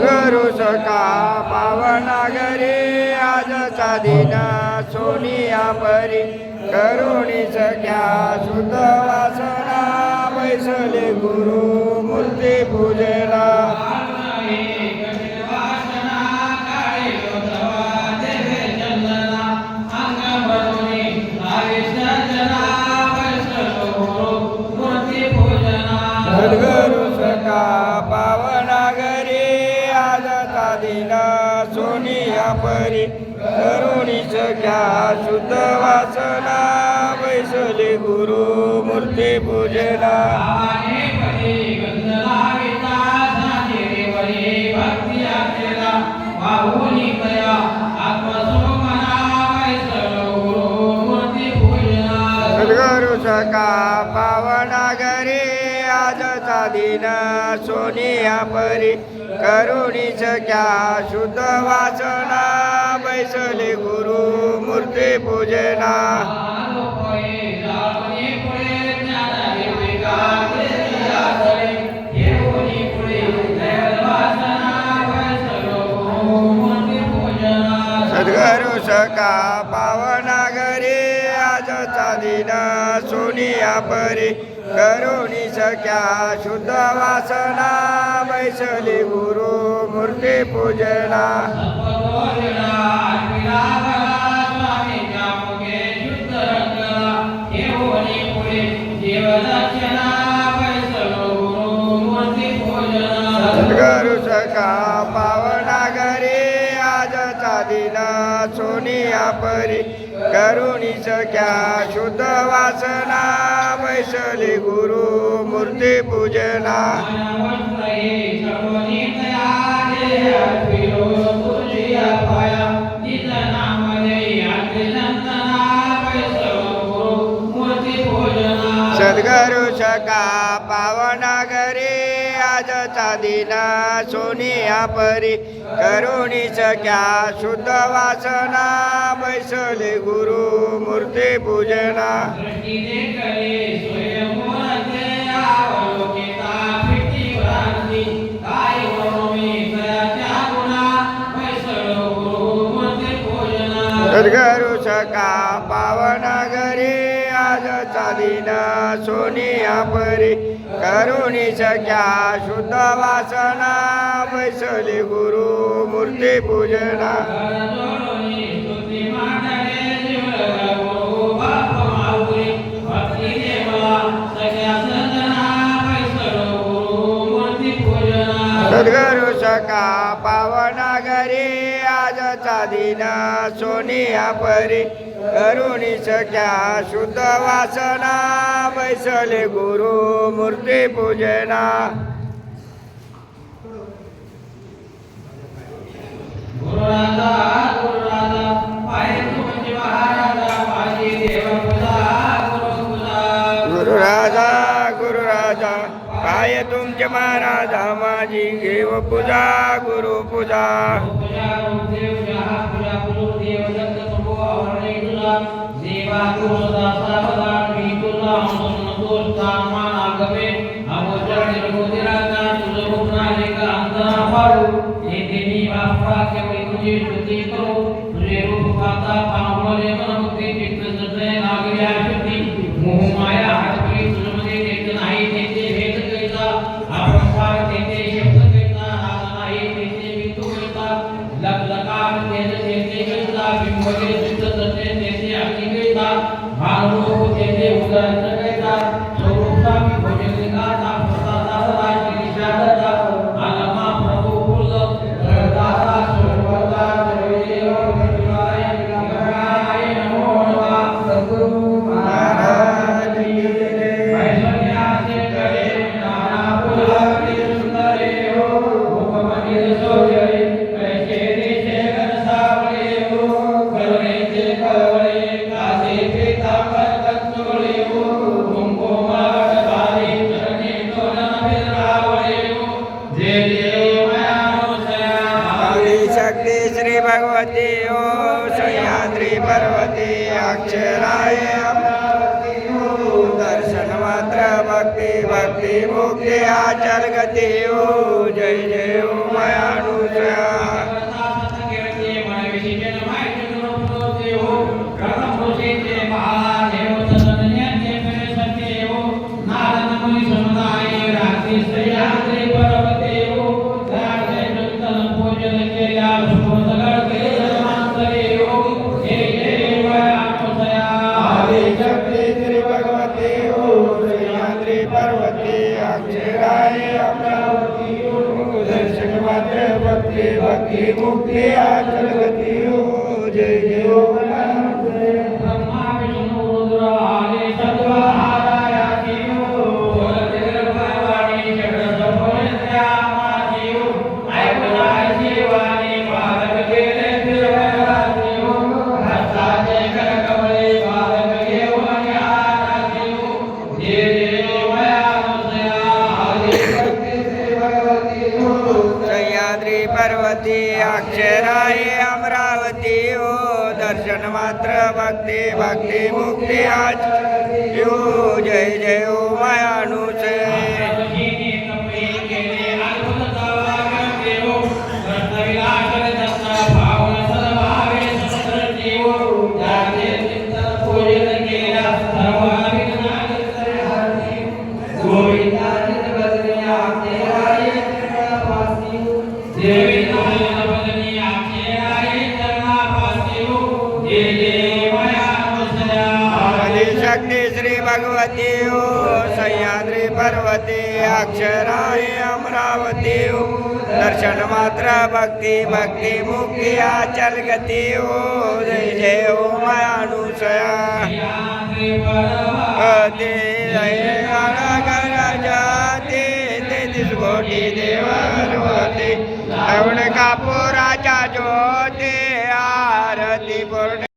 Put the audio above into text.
सद्गुरु सका पावनागरी आजचा दिन सोनिया परी करुणी सख्या सुत वासना बैसले गुरु मूर्ती पूजे. करुणीच घ्या शुद्ध वासना बैसले गुरु मूर्ती पूजना सद्गुरु सका पावनागरी आजचा दिन सोनिया परी. करुणीच सख्या शुद्ध वासना बैसले गुरु मूर्ती पूजना। सद्गुरु सका पावनागरी आजचा दिन सोनिया परी करुणी सख्या शुद्ध वासना। शले गुरु मूर्ती पूजना। सद्गुरु सका पावनागरी आजचा चादिना सोनिया परी करुणी सख्या शुद्ध वासना। बैसली गुरु मूर्ती पूजना। सद्गुरु सका पावनागरी आजचा दिना सोनिया परी करुणी सख्या शुद्ध वासना बैसले गुरु मूर्ती पूजना। का सका पावनागरी आज दिन सोनिया परी करुणी सख्या शुद्ध वासना बैसली गुरु मूर्ती पूजना. आजचा सोनिया परी करुणी सख्या शुद्ध वासना बैसले गुरु मूर्ती पूजना. माझी घेव पूजा गुरु पूजा मोहमाया पर्वती अक्षराय अमरावती दर्शन मात्र भक्ती भक्ती मुक्ती आचर गती ओ हो। जय जय ओ जगती मुक्ति आ जगती हो जय जय हो. पर्वती अक्षराय अमरावती ओ दर्शन मात्र भक्ती भक्ती मुक्ती आज. यो जय जय ओ मायानुसे देवी भगवती हो सह्याद्री पर्वती अक्षराय अमरावती हो दर्शन मात्र भक्ती भक्ती मुक्ती अचल गती जय जय हो मायानुसया ते जाते तेहतीस कोटी देवर होते।